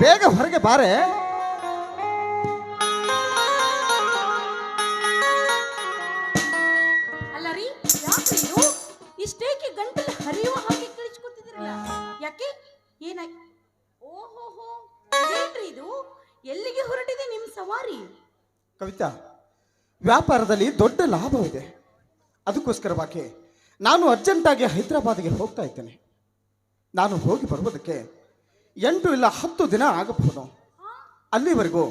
ಬೇಗ ಹೊರಗೆ ಬಾರೆ. ಅಲ್ಲ ರೀ ಯಾಕೆ ಇದು? ಇಷ್ಟೇಕೆ ಗಂಟಲು ಹರಿಯುವ ಹಾಗೆ ಕಿಳಿಸ್ಕೊತಿದ್ದೀರಲ್ಲ? ಯಾಕೆ? ಏನಾಯ್ ಓಹೋಹೋ ಏನ್ರಿ ಇದು? ಎಲ್ಲಿಗೆ ಹೊರಟಿದೆ ನಿಮ್ಮ ಸವಾರಿ? ಕವಿತಾ ವ್ಯಾಪಾರದಲ್ಲಿ ದೊಡ್ಡ ಲಾಭವಿದೆ. ಅದಕ್ಕೋಸ್ಕರವಾಗಿ ನಾನು ಅರ್ಜೆಂಟಾಗಿ ಹೈದರಾಬಾದ್ಗೆ ಹೋಗ್ತಾ ಇದ್ದೇನೆ. ನಾನು ಹೋಗಿ ಬರುವುದಕ್ಕೆ ಎಂಟು ಇಲ್ಲ ಹತ್ತು ದಿನ ಆಗಬಹುದು. ಅಲ್ಲಿವರೆಗೂ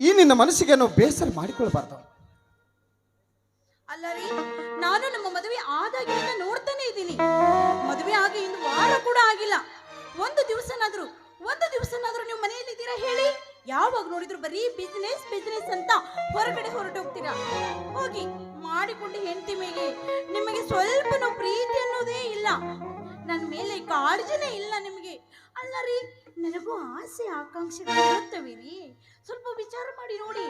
ಈ ನಿನ್ನ ಮನಸ್ಸಿಗೇನು ಬೇಸರ ಮಾಡಿಕೊಳ್ಬಾರ್ದು. ಅಲ್ಲ ರೀ ನಾನು ನಮ್ಮ ಮದುವೆ ಆದಾಗಿನಿಂದ ನೋಡ್ತಾನೆ ಇದ್ದೀನಿ. ಮದುವೆ ಆಗಿ ಇನ್ನು ವಾರ ಕೂಡ ಆಗಿಲ್ಲ. ಒಂದು ದಿವಸನಾದ್ರೂ ಒಂದು ದಿವಸನಾದ್ರೂ ನೀವು ಮನೆಯಲ್ಲಿ ಇದ್ದೀರಾ ಹೇಳಿ? ಯಾವಾಗ ನೋಡಿದ್ರು ಬರೀ ಬಿಸ್ನೆಸ್ ಬಿಸ್ನೆಸ್ ಅಂತ ಹೊರಗಡೆ ಹೊರಟು ಹೋಗ್ತೀರಾ? ಹೋಗಿ ಮಾಡಿಕೊಂಡು ಹೆಂಡತಿ ಮೇಲೆ ನಿಮಗೆ ಸ್ವಲ್ಪನೂ ಪ್ರೀತಿ ಅನ್ನೋದೇ ಇಲ್ಲ. ನನ್ನ ಮೇಲೆ ಕಾಳಜಿನೇ ಇಲ್ಲ ನಿಮಗೆ. ಅಲ್ಲ ರೀ? ನನಗೂ ಆಸೆ, ಆಕಾಂಕ್ಷೆಗಳು ಇರುತ್ತವೆ ರೀ. ಸ್ವಲ್ಪ ವಿಚಾರ ಮಾಡಿ ನೋಡಿ.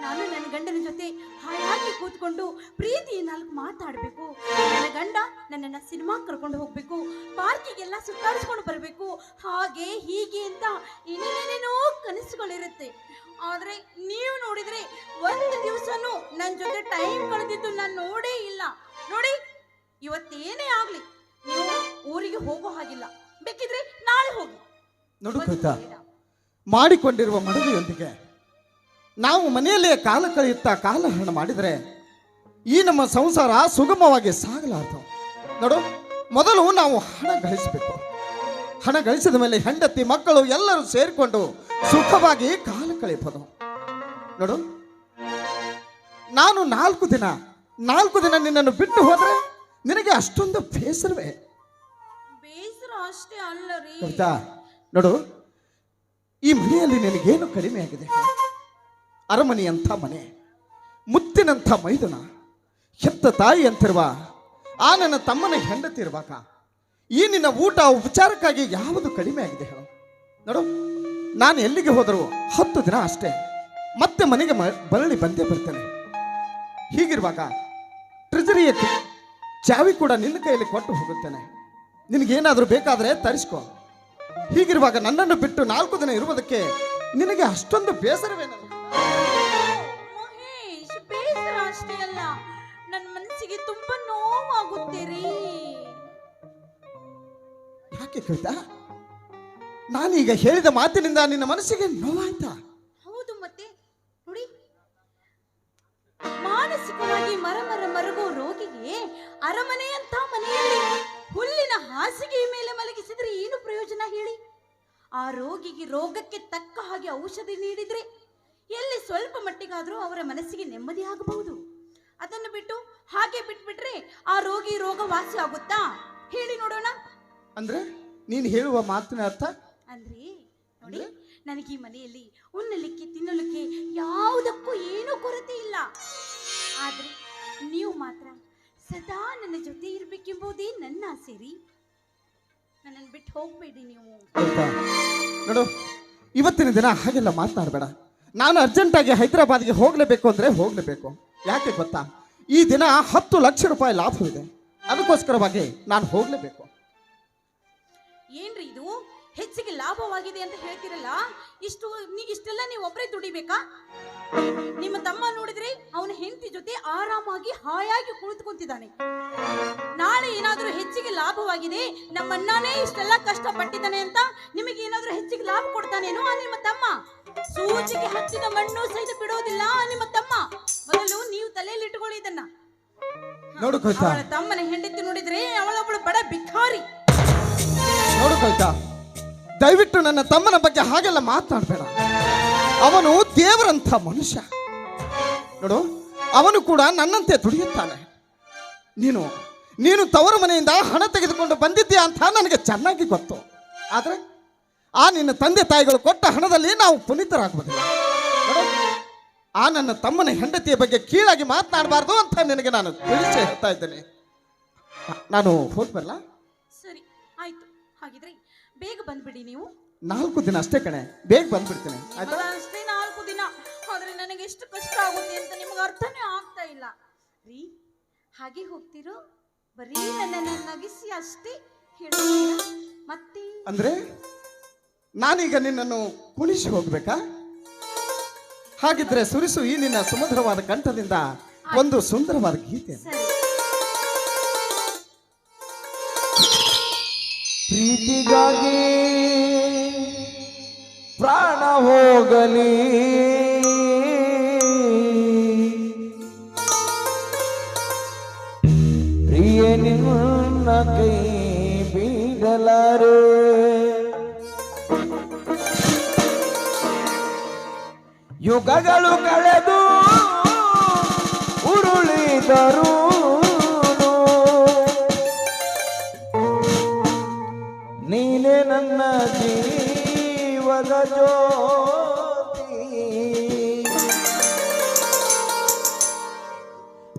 ನಾನು ನನ್ನ ಗಂಡನ ಜೊತೆ ಹಾಯಾಗಿ ಕೂತ್ಕೊಂಡು ಪ್ರೀತಿ ನಾಲ್ಕು ಮಾತಾಡಬೇಕು. ನನ್ನ ಗಂಡ ನನ್ನನ್ನು ಸಿನಿಮಾ ಕರ್ಕೊಂಡು ಹೋಗಬೇಕು. ಪಾರ್ಕಿಗೆಲ್ಲ ಸುತ್ತಾಡಿಸ್ಕೊಂಡು ಬರಬೇಕು. ಹಾಗೆ, ಹೀಗೆ ಅಂತ ಏನೇನೇನೇನೋ ಕನಸುಗಳಿರುತ್ತೆ. ಆದರೆ ನೀವು ನೋಡಿದರೆ ಒಂದು ದಿವಸನೂ ನನ್ನ ಜೊತೆ ಟೈಮ್ ಕಳೆದಿದ್ದು ನಾನು ನೋಡೇ ಇಲ್ಲ. ನೋಡಿ, ಇವತ್ತೇನೇ ಆಗಲಿ. ನೀವು ಊರಿಗೆ ಹೋಗೋ ಹಾಗಿಲ್ಲ. ಬೇಕಿದ್ರೆ ನಾಳೆ ಹೋಗಿ. ನೋಡು ಕವಿತಾ ಮಾಡಿಕೊಂಡಿರುವ ಮಡದಿಯೊಂದಿಗೆ ನಾವು ಮನೆಯಲ್ಲೇ ಕಾಲ ಕಳೆಯುತ್ತಾ ಕಾಲಹರಣ ಮಾಡಿದರೆ ಈ ನಮ್ಮ ಸಂಸಾರ ಸುಗಮವಾಗಿ ಸಾಗಲಾರದು. ನೋಡು ಮೊದಲು ನಾವು ಹಣ ಗಳಿಸಬೇಕು. ಹಣ ಗಳಿಸಿದ ಮೇಲೆ ಹೆಂಡತಿ ಮಕ್ಕಳು ಎಲ್ಲರೂ ಸೇರಿಕೊಂಡು ಸುಖವಾಗಿ ಕಾಲ ಕಳೆಯಬಹುದು. ನೋಡು ನಾನು ನಾಲ್ಕು ದಿನ ನಾಲ್ಕು ದಿನ ನಿನ್ನನ್ನು ಬಿಟ್ಟು ಹೋದರೆ ನಿನಗೆ ಅಷ್ಟೊಂದು ಬೇಸರವೇ? ಬೇಸರ ಅಷ್ಟೇ ಅಲ್ಲ ರೀ ನೋಡು, ಈ ಮನೆಯಲ್ಲಿ ನಿನಗೇನು ಕಡಿಮೆ ಆಗಿದೆ? ಅರಮನೆಯಂಥ ಮನೆ, ಮುತ್ತಿನಂಥ ಮೈದುನ, ಹೆತ್ತ ತಾಯಿ ಅಂತಿರುವ ಆ ನನ್ನ ತಮ್ಮನ ಹೆಂಡತಿ ಇರುವಾಗ ಈ ನಿನ್ನ ಊಟ ಉಪಚಾರಕ್ಕಾಗಿ ಯಾವುದು ಕಡಿಮೆ ಆಗಿದೆ ಹೇಳು. ನೋಡು, ನಾನು ಎಲ್ಲಿಗೆ ಹೋದರೂ ಹತ್ತು ದಿನ ಅಷ್ಟೇ, ಮತ್ತೆ ಮನೆಗೆ ಬರಳಿ ಬಂದೇ ಬರ್ತೇನೆ. ಹೀಗಿರುವಾಗ ಟ್ರೆಜರಿಯ ಚಾವಿ ಕೂಡ ನಿನ್ನ ಕೈಯಲ್ಲಿ ಕೊಟ್ಟು ಹೋಗುತ್ತೇನೆ. ನಿನಗೇನಾದರೂ ಬೇಕಾದರೆ ತರಿಸ್ಕೊ. ಹೀಗಿರುವಾಗ ನನ್ನನ್ನು ಬಿಟ್ಟು ನಾಲ್ಕು ದಿನ ಇರುವುದಕ್ಕೆ ನಿನಗೆ ಅಷ್ಟೊಂದು ಬೇಸರವೇನಲ್ಲ? ಮಹೇಶ್ ಬೇಸರ ಅಷ್ಟೇ ಅಲ್ಲ. ನನ್ನ ಮನಸ್ಸಿಗೆ ತುಂಬಾ ನೋವಾಗುತ್ತೆ ರೀ ಯಾಕೆ ಕವಿತಾ? ನಾನೀಗ ಹೇಳಿದ ಮಾತಿನಿಂದ ನಿನ್ನ ಮನಸ್ಸಿಗೆ ನೋವಾಯ್ತಾ? ಹೌದು ಮತ್ತೆ. ನೋಡಿ. ಮಾನಸಿಕವಾಗಿ ಮರಮರ ಮರಗೋ ರೋಗಿಗೆ ಅರಮನೆಯಂತ ಮನೆಯಲ್ಲಿ ಹುಲ್ಲಿನ ಹಾಸಿಗೆಯ ಮೇಲೆ ಮಲಗಿಸಿದ್ರೆ ಏನು ಪ್ರಯೋಜನ ಹೇಳಿ? ಆ ರೋಗಿಗೆ ರೋಗಕ್ಕೆ ತಕ್ಕ ಹಾಗೆ ಔಷಧಿ ನೀಡಿದ್ರೆ ಎಲ್ಲಿ ಸ್ವಲ್ಪ ಮಟ್ಟಿಗಾದರೂ ಅವರ ಮನಸ್ಸಿಗೆ ನೆಮ್ಮದಿ ಆಗಬಹುದು. ಅದನ್ನು ಬಿಟ್ಟು ಹಾಗೆ ಬಿಟ್ಬಿಟ್ರೆ ಆ ರೋಗಿ ರೋಗ ವಾಸಿ ಆಗುತ್ತಾ? ಹೇಳಿ ನೋಡೋಣ. ಅಂದ್ರೆ ನೀನು ಹೇಳುವ ಮಾತಿನ ಅರ್ಥ? ಅಂದ್ರೆ ನೋಡಿ ನನಗೆ ಈ ಮನೆಯಲ್ಲಿ ಉಣ್ಣಲಿಕ್ಕೆ ತಿನ್ನಲಿಕ್ಕೆ ಯಾವುದಕ್ಕೂ ಏನೂ ಕೊರತೆ ಇಲ್ಲ. ಆದ್ರೆ ನೀವು ಮಾತ್ರ ಸದಾ ನನ್ನ ಜೊತೆ ಇರ್ಬೇಕೆಂಬುದೇ ನನ್ನ ಆಸೆ ರೀ ನನ್ನನ್ನು ಬಿಟ್ಟು ಹೋಗ್ಬೇಡಿ ನೀವು. ನೋಡು ಇವತ್ತಿನ ದಿನ ಹಾಗೆಲ್ಲ ಮಾತನಾಡಬೇಡ ನಾನು ಅರ್ಜೆಂಟಾಗಿ ಹೈದರಾಬಾದ್ಗೆ ಹೋಗಲೇಬೇಕು ಅಂದರೆ ಹೋಗಲೇಬೇಕು. ಯಾಕೆ ಗೊತ್ತಾ? ಈ ದಿನ ಹತ್ತು ಲಕ್ಷ ರೂಪಾಯಿ ಲಾಭವಿದೆ. ಅದಕ್ಕೋಸ್ಕರವಾಗಿ ನಾನು ಹೋಗಲೇಬೇಕು. ಏನ್ರಿ ಇದು? ಹೆಚ್ಚಿಗೆ ಲಾಭವಾಗಿದೆ ಅಂತ ಹೇಳ್ತಿರಲ್ಲ ಇಷ್ಟು ಇಷ್ಟೆಲ್ಲ ನೀವು ಒಬ್ಬರೇ ದುಡಿಬೇಕಾ? ನಿಮ್ಮ ತಮ್ಮ ನೋಡಿದ್ರೆ ಅವನ ಹೆಂಡತಿ ಜೊತೆ ಆರಾಮಾಗಿ ಹಾಯಾಗಿ ಕುಳಿತುಕೊಂತಿದ್ದಾನೆ. ನಾಳೆ ಏನಾದರೂ ಹೆಚ್ಚಿಗೆ ಲಾಭವಾಗಿದೆ ನಮ್ಮ ಅಣ್ಣನೇ ಇಷ್ಟೆಲ್ಲ ಕಷ್ಟಪಟ್ಟಿದ್ದಾನೆ ಅಂತ ನಿಮಗೆ ಏನಾದರೂ ಹೆಚ್ಚಿಗೆ ಲಾಭ ಕೊಡ್ತಾನೇನೋ ಆ ನಿಮ್ಮ ತಮ್ಮ? ಸೂಜಿಗೆ ಹಚ್ಚಿದ ಮಣ್ಣು ಸಹಿತ ಬಿಡೋದಿಲ್ಲ ನಿಮ್ಮ ತಮ್ಮ? ಮೊದಲು ನೀವು ತಲೆಯಲ್ಲಿ ಇಟ್ಕೊಳ್ಳಿ ಇದನ್ನ. ನೋಡು ಅವಳ ತಮ್ಮನ ಹೆಂಡತಿ ನೋಡಿದ್ರೆ ಅವಳೊಬ್ಬಳು ಬಡ ಬಿಕ್ಕಾರಿ ನೋಡು ದಯವಿಟ್ಟು ನನ್ನ ತಮ್ಮನ ಬಗ್ಗೆ ಹಾಗೆಲ್ಲ ಮಾತನಾಡಬೇಡ ಅವನು ದೇವರಂಥ ಮನುಷ್ಯ. ನೋಡು, ಅವನು ಕೂಡ ನನ್ನಂತೆ ದುಡಿಯುತ್ತಾನೆ. ನೀನು ನೀನು ತವರು ಮನೆಯಿಂದ ಹಣ ತೆಗೆದುಕೊಂಡು ಬಂದಿದ್ದೀಯಾ ಅಂತ ನನಗೆ ಚೆನ್ನಾಗಿ ಗೊತ್ತು. ಆದರೆ, ಆ ನಿನ್ನ ತಂದೆ ತಾಯಿಗಳು ಕೊಟ್ಟ ಹಣದಲ್ಲಿ ನಾವು ಪುನೀತರಾಗಬಹುದು ಆ ನನ್ನ ತಮ್ಮನ ಹೆಂಡತಿಯ ಬಗ್ಗೆ ಕೀಳಾಗಿ ಮಾತನಾಡಬಾರ್ದು ಅಂತ ನಿನಗೆ ನಾನು ತಿಳಿಸಿ ಹೇಳ್ತಾ ಇದ್ದೇನೆ. ನಾನು ಹೋಗ್ಬರಲ್ಲ ಬರಲಾ ಸರಿ, ಆಯ್ತು. ಹಾಗಿದ್ರೆ ಬೇಗ ಬಂದ್ಬಿಡಿ ನೀವು. ನಾಲ್ಕು ದಿನ ಅಷ್ಟೇ ಕಣೆ ಬೇಗ ಬಂದ್ಬಿಡ್ತೇನೆ ಆಯ್ತಾ? ಅಷ್ಟೇ ನಾಲ್ಕು ದಿನ. ಆದ್ರೆ ನನಗೆ ಎಷ್ಟು ಕಷ್ಟ ಆಗುತ್ತೆ ಅಂತ ನಿಮ್ಗೆ ಅರ್ಥನೇ ಆಗ್ತಾ ಇಲ್ಲ. ರೀ ಹಾಗೆ ಹೋಗ್ತಿರೋ ಬರೀ ನನ್ನ ನಗಿಸಿ ಅಷ್ಟೇ ಹೇಳ್ತೀರಾ ಮತ್ತೆ? ಅಂದ್ರೆ ನಾನೀಗ ನಿನ್ನನ್ನು ಕುಣಿಸಿ ಹೋಗ್ಬೇಕಾ? ಹಾಗಿದ್ರೆ ಸುರಿಸು ಈ ನಿನ್ನ ಸುಮಧುರವಾದ ಕಂಠದಿಂದ ಒಂದು ಸುಂದರವಾದ ಗೀತೆ ಸರಿ. ಪ್ರೀತಿಗಾಗಿ ಪ್ರಾಣ ಹೋಗಲಿ. ಪ್ರಿಯ ನಿನ್ನ ಕೈ ಬೀಡಲಾರೆ ಯುಗಗಳು ಕಳೆದು ಉರುಳಿದರು. ಜೀವದ ಜ್ಯೋತಿ.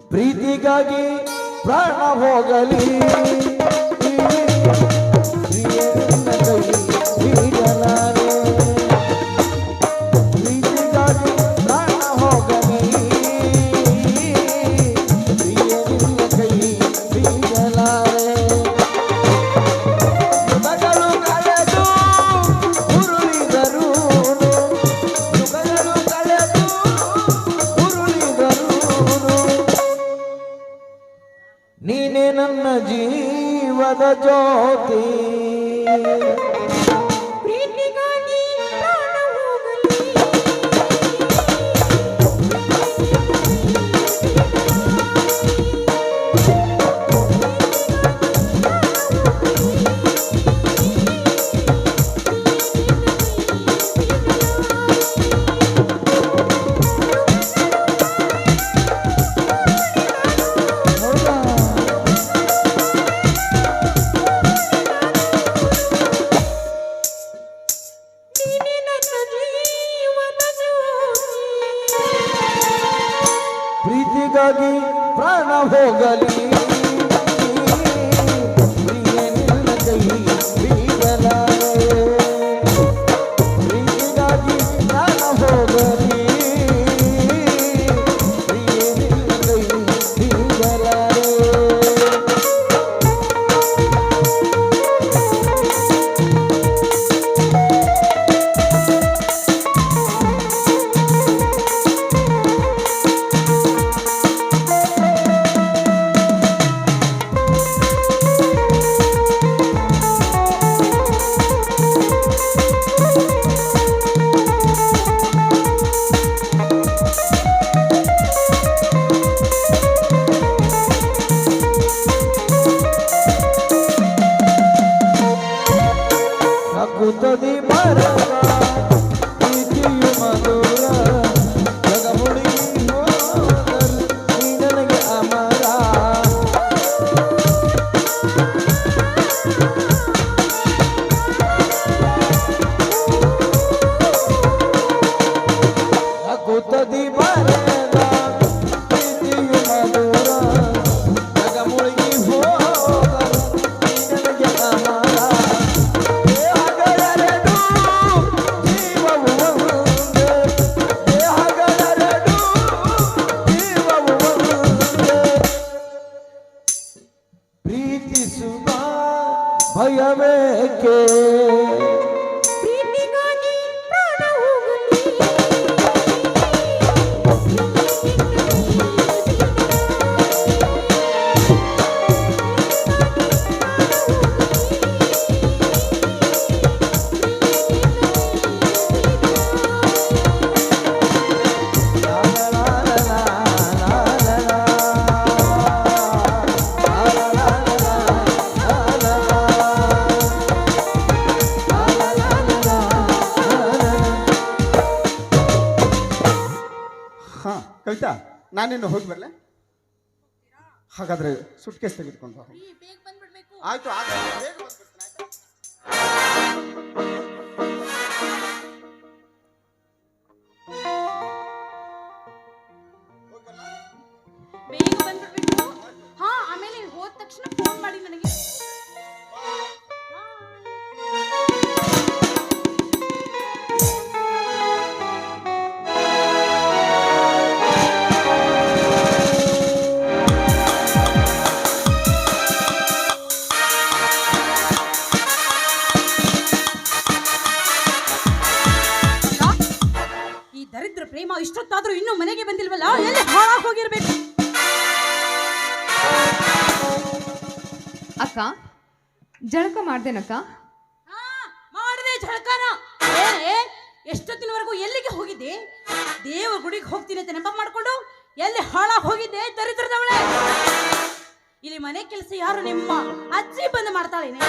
ಪ್ರೀತಿಗಾಗಿ ಪ್ರಾಣ ಹೋಗಲಿ. জ্যোতি। কত দিবার ಗೀತಾ ನಾನೇನು ಹೋಗಿ ಬರಲೇ? ಹಾಗಾದ್ರೆ ಸುಟ್ಕೇಸ್ ತೆಗೆದುಕೊಂಡು ಆಯ್ತು ಬೇಗ ಬಂದ್ಬಿಡ್ಬೇಕು. ಹಾ ಆಮೇಲೆ ಹೋದ ತಕ್ಷಣ ಫೋನ್ ಮಾಡಿ ನನಗೆ. ಜಳಕ ಮಾಡ್ದೇನಕ್ಕ? ಮಾಡಿದೆ ಜಳಕನ. ಎಷ್ಟೊತ್ತಿನವರೆಗೂ ಎಲ್ಲಿಗೆ ಹೋಗಿದ್ದೆ? ದೇವ ಗುಡಿಗೆ ಹೋಗ್ತೀನಿ ಅಂತ ನೆಪ ಮಾಡ್ಕೊಂಡು ಎಲ್ಲಿ ಹಾಳಾಗಿ ಹೋಗಿದ್ದೆ? ದರಿದ್ರದವಳೆ. ಇಲ್ಲಿ ಮನೆ ಕೆಲಸ ಯಾರು ನಿಮ್ಮ ಅಜ್ಜಿ ಬಂದು ಮಾಡ್ತಾಳೇನೆ.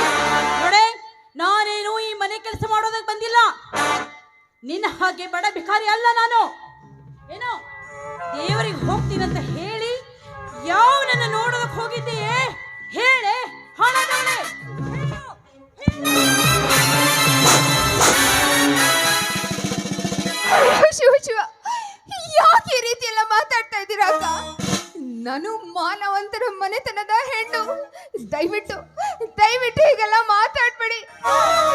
ನೋಡೆ, ನಾನೇನು ಈ ಮನೆ ಕೆಲಸ ಮಾಡೋದಕ್ಕೆ ಬಂದಿಲ್ಲ. ನಿನ್ನ ಹಾಗೆ ಬಡ ಭಿಕಾರಿ ಅಲ್ಲ ನಾನು. ಏನು? ದೇವರಿಗೆ ಹೋಗ್ತೀನಂತ ಹೇಳಿ ಯಾವ ನನ್ನ ನೋಡೋದಕ್ಕೆ ಹೋಗಿದ್ದೀಯೇ? ಮಾತಾಡ್ತಾ ಇದ್ದೀರಾ ಅಕ್ಕ ನಾನು ಮಾನವಂತರ ಮನೆತನದ ಹೆಣ್ಣು. ದಯವಿಟ್ಟು ದಯವಿಟ್ಟು ಹೀಗೆಲ್ಲ ಮಾತಾಡ್ಬೇಡಿ.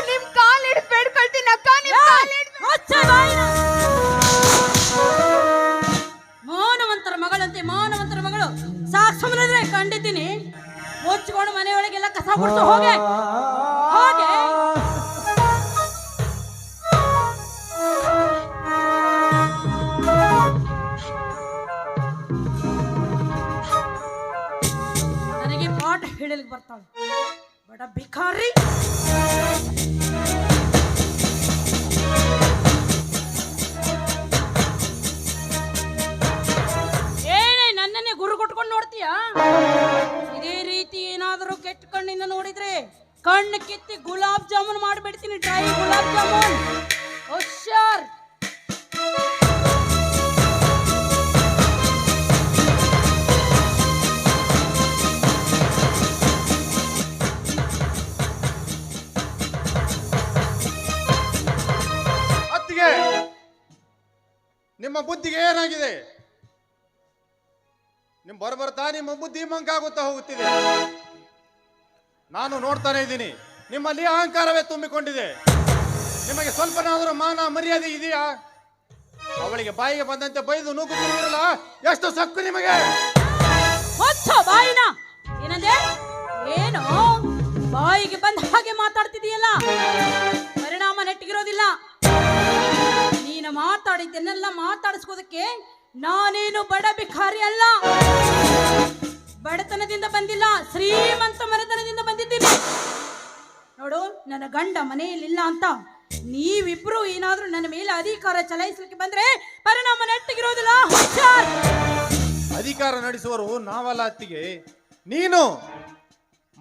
ನಿಮ್ ಕಾಲ್ ಹಿಡಿದು ಬೇಡ್ಕೊಳ್ತೀನಿ ಅಕ್ಕ ನಿಮ್ ಕಾಲ್. ಮಾನವಂತರ ಮಗಳಂತೆ ಮಾನವಂತರ ಮಗಳು. ಸಾಕ್ ಸುಮ್ಮನಿದ್ರೆ ಕಂಡಿದ್ದೀನಿ. ಮುಚ್ಕೊಂಡು ಮನೆಯೊಳಗೆಲ್ಲ ಕಸ ಗುಡಿಸು ಹೋಗೆ. ಹೋಗೆ. ಪಾಠ ಹೇಳಲಿಕ್ಕೆ ಬರ್ತಾಳೆ. ಬಡ, ಭಿಕಾರಿ. ನನ್ನನ್ನೇ ಗುರು ಕೊಟ್ಕೊಂಡು ನೋಡ್ತೀಯಾ? ಇದೇ ರೀತಿ ಏನಾದರೂ ಕೆಟ್ಟ ಕಣ್ಣಿಂದ ನೋಡಿದ್ರೆ ಕಣ್ಣು ಕಿತ್ತಿ ಗುಲಾಬ್ ಜಾಮೂನ್ ಮಾಡಿಬಿಡ್ತೀನಿ ಡ್ರೈ ಗುಲಾಬ್ ಜಾಮೂನ್. ಹುಷಾರ್ ನಿಮ್ಮ ಬುದ್ಧಿಗೆ ಏನಾಗಿದೆ? ನಿಮ್ ಬರ್ಬರ್ತಾ ನಿಮ್ಮ ಬುದ್ಧಿ ಮಂಕಾಗುತ್ತಾ ಹೋಗುತ್ತಿದೆ. ನಾನು ನೋಡ್ತಾನೆ ಇದ್ದೀನಿ. ನಿಮ್ಮಲ್ಲಿ ಅಹಂಕಾರವೇ ತುಂಬಿಕೊಂಡಿದೆ. ನಿಮಗೆ ಸ್ವಲ್ಪನಾದರೂ ಮಾನ ಮರ್ಯಾದೆ ಇದೆಯಾ? ಅವಳಿಗೆ ಬಾಯಿಗೆ ಬಂದಂತೆ ಬೈದು ನೂಕುತ್ತಿರಲಿಲ್ಲ ಎಷ್ಟು ಸಕ್ಕು ನಿಮಗೆ? ಹೊಚ್ಚ ಬಾಯಿನ. ಏನು? ಬಾಯಿಗೆ ಬಂದ ಹಾಗೆ ಮಾತಾಡ್ತಿದೀಯಲ್ಲ ಮಾತಾಡಿದ್ದನ್ನೆಲ್ಲ ಮಾತಾಡಿಸ್ಕೋದಕ್ಕೆ ನಾನೇನು ಬಡ ಭಿಕಾರಿ ಅಲ್ಲ? ಬಡತನದಿಂದ ಬಂದಿಲ್ಲ, ಶ್ರೀಮಂತ ಮನೆತನದಿಂದ ಬಂದಿದ್ದೀನಿ. ನೋಡು, ನನ್ನ ಗಂಡ ಮನೆಯಲ್ಲಿಲ್ಲ ಅಂತ ನೀವಿಬ್ರು ಏನಾದ್ರೂ ನನ್ನ ಮೇಲೆ ಅಧಿಕಾರ ಚಲಾಯಿಸಲಿಕ್ಕೆ ಬಂದ್ರೆ ಪರಿಣಾಮ ನೆಟ್ಟಿಗಿರೋದಿಲ್ಲ. ಅಧಿಕಾರ ನಡೆಸುವರು ನಾವಲ್ಲ ಅತ್ತಿಗೆ. ನೀನು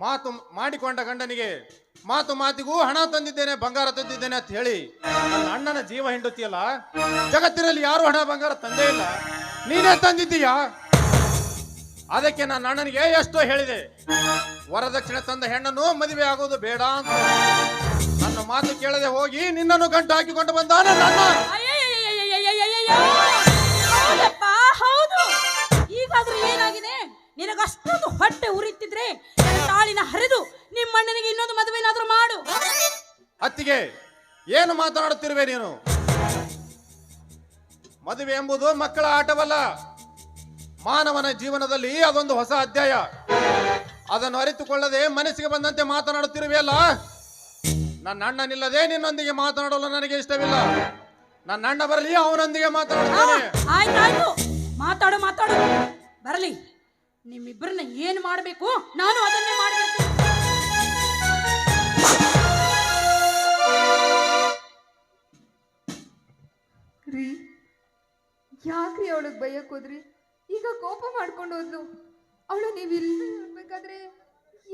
ಮಾತು ಮಾಡಿಕೊಂಡ ಗಂಡನಿಗೆ, ಮಾತು ಮಾತಿಗೂ ಹಣ ತಂದಿದ್ದೇನೆ, ಬಂಗಾರ ತಂದಿದ್ದೇನೆ ಅಂತ ಹೇಳಿ, ನನ್ನ ಅಣ್ಣನ ಜೀವ ಹಿಂಡುತ್ತೀಯಲ್ಲ ಜಗತ್ತಿನಲ್ಲಿ ಯಾರು ಹಣ, ಬಂಗಾರ ತಂದೇ ಇಲ್ಲ. ನೀನೇ ತಂದಿದ್ದೀಯಾ? ಅದಕ್ಕೆ ನನ್ನ ಅಣ್ಣನಿಗೆ ಎಷ್ಟೋ ಹೇಳಿದೆ. ವರದಕ್ಷಿಣೆ ತಂದ ಹೆಣ್ಣನ್ನು ಮದುವೆ ಆಗೋದು ಬೇಡ ಅಂತ. ನನ್ನ ಮಾತು ಕೇಳದೆ ಹೋಗಿ ನಿನ್ನನ್ನು ಗಂಟು ಹಾಕಿಕೊಂಡು ಬಂದ ನನ್ನ ನಿನಗಷ್ಟೊಂದು ಹೊಟ್ಟೆ ಉರಿತಿದ್ರೆ ನನ್ನ ತಾಳಿನ ಹರಿದು ನಿಮ್ಮ ಅಣ್ಣನಿಗೆ ಇನ್ನೊಂದು ಮದುವೆನಾದ್ರೂ ಮಾಡು. ಅತ್ತಿಗೆ ಏನು ಮಾತನಾಡುತ್ತಿರುವೆ ನೀನು? ಮದುವೆ ಎಂಬುದು ಮಕ್ಕಳ ಆಟವಲ್ಲ. ಮಾನವನ ಜೀವನದಲ್ಲಿ ಅದೊಂದು ಹೊಸ ಅಧ್ಯಾಯ. ಅದನ್ನು ಅರಿತುಕೊಳ್ಳದೆ ಮನಸ್ಸಿಗೆ ಬಂದಂತೆ ಮಾತನಾಡುತ್ತಿರುವೆಯಲ್ಲ ನನ್ನ ಅಣ್ಣನಿಲ್ಲದೆ ನಿನ್ನೊಂದಿಗೆ ಮಾತನಾಡಲು ನನಗೆ ಇಷ್ಟವಿಲ್ಲ. ನನ್ನ ಅಣ್ಣ ಬರಲಿ ಅವನೊಂದಿಗೆ ಮಾತನಾಡುತ್ತೇನೆ. ಆಯ್ತಾಯ್ತು. ಮಾತಾಡು ಮಾತಾಡು. ಬರಲಿ. ನಿಮ್ಮಿಬ್ಬರನ್ನ ಏನು ಮಾಡಬೇಕು? ನಾನು ಅದನ್ನೇ ಮಾಡಬೇಕು. ರೀ ಯಾಕ್ರಿ ಅವಳಿಗೆ ಬೈಯಕ್ ಹೋದ್ರಿ? ಈಗ ಕೋಪ ಮಾಡ್ಕೊಂಡು ಹೋದ್ಲು. ಅವಳು ನೀವು ಇಲ್ಲಿ ಇರ್ಬೇಕಾದ್ರೆ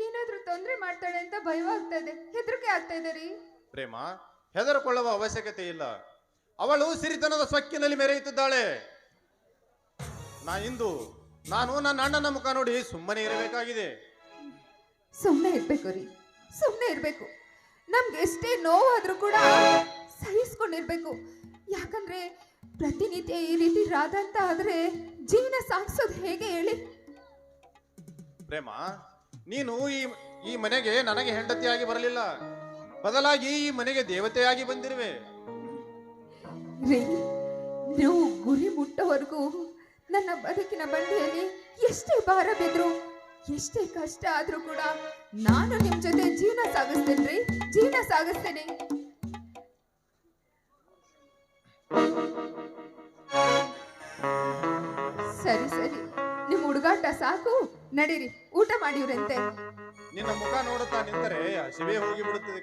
ಏನಾದ್ರೂ ತೊಂದರೆ ಮಾಡ್ತಾಳೆ ಅಂತ ಭಯವಾಗ್ತಾ ಇದೆ. ಹೆದರಿಕೆ ಆಗ್ತಾ ಇದೆ ರೀ. ಪ್ರೇಮ ಹೆದರಿಕೊಳ್ಳುವ ಅವಶ್ಯಕತೆ ಇಲ್ಲ. ಅವಳು ಸಿರಿತನದ ಸೊಕ್ಕಿನಲ್ಲಿ ಮೆರೆಯುತ್ತಿದ್ದಾಳೆ. ನಾ ಇಂದು ನಾನು ನನ್ನ ಅಣ್ಣನ ಮುಖ ನೋಡಿ ಸುಮ್ಮನೆ ಇರಬೇಕಾಗಿದೆ. ಸುಮ್ಮನೆ ಇರ್ಬೇಕು ರೀ. ಸುಮ್ಮನೆ ಇರ್ಬೇಕು. ನಮ್ಗೆ ಎಷ್ಟೇ ನೋವಾದ್ರೂ ಕೂಡ ಸಹಿಸ್ಕೊಂಡಿರ್ಬೇಕು. ಯಾಕಂದ್ರೆ ಪ್ರತಿನಿತ್ಯ ಈ ರೀತಿ ರಾದಂತ ಆದ್ರೆ ಜೀವನ ಸಾಗಿಸೋದು ಹೇಗೆ ಹೇಳಿ? ಪ್ರೇಮ ನೀನು ಈ ಈ ಮನೆಗೆ ನನಗೆ ಹೆಂಡತಿಯಾಗಿ ಬರಲಿಲ್ಲ. ಬದಲಾಗಿ ಈ ಮನೆಗೆ ದೇವತೆಯಾಗಿ ಬಂದಿರುವೆ. ರೀ ನೀವು ಗುರಿ ಮುಟ್ಟೋವರೆಗೂ ನನ್ನ ಬದುಕಿನ ಬಂಡೆಯಲ್ಲಿ ಎಷ್ಟೇ ಭಾರ ಬಿದ್ರು ಎಷ್ಟೇ ಕಷ್ಟ ಆದ್ರೂ ಕೂಡ ನಾನು ನಿಮ್ ಜೊತೆ ಜೀವನ ಸಾಗಿಸ್ತೇನ್ರಿ ಜೀವನ ಸಾಗಿಸ್ತೇನೆ. ಸರಿ ಸರಿ. ನಿಮ್ ಹುಡುಗಾಟ ಸಾಕು. ನಡೀರಿ ಊಟ ಮಾಡಿವ್ರಂತೆ. ನಿನ್ನ ಮುಖ ನೋಡುತ್ತಾ ನಿಂತರೆ ಹಸಿವೆ ಹೋಗಿ ಬಿಡುತ್ತದೆ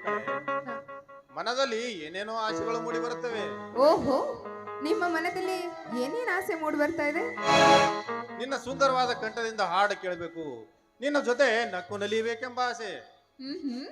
ಮನದಲ್ಲಿ ಏನೇನೋ ಆಸೆಗಳು ಮೂಡಿ ಬರುತ್ತವೆ. ಓಹೋ ನಿಮ್ಮ ಮನದಲ್ಲಿ ಏನೇನ್ ಆಸೆ ಮೂಡ್ ಬರ್ತಾ ಇದೆ? ನಿನ್ನ ಸುಂದರವಾದ ಕಂಠದಿಂದ ಹಾಡು ಕೇಳಬೇಕು. ನಿನ್ನ ಜೊತೆ ನಕ್ಕು ನಲಿಬೇಕೆಂಬ ಆಸೆ. ಹ್ಮ್ ಹ್ಮ್.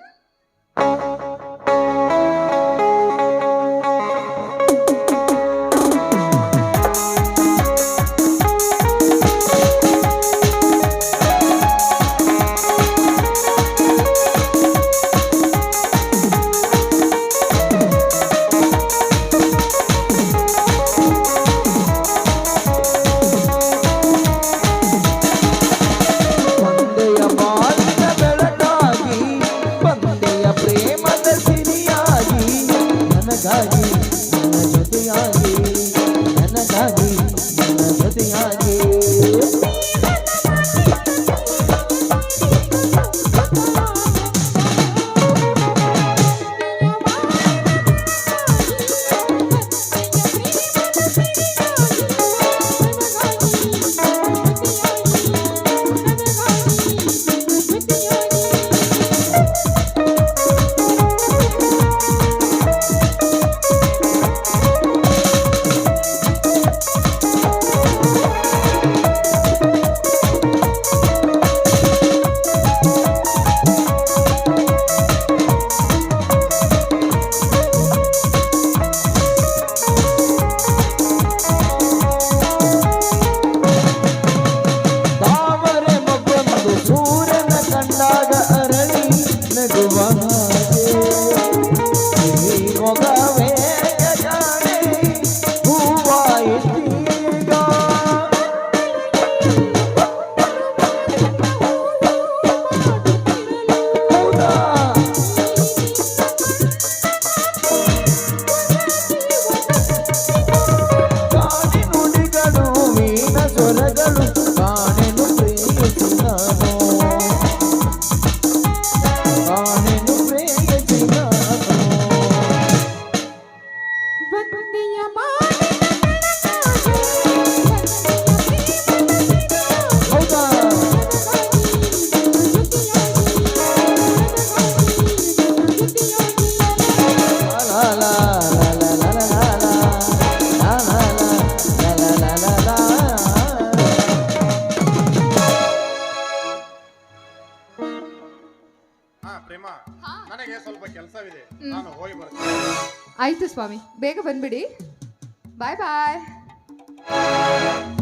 ಸ್ವಾಮಿ. ಬೇಗ ಬಂದ್ಬಿಡಿ. ಬಾಯ್ ಬಾಯ್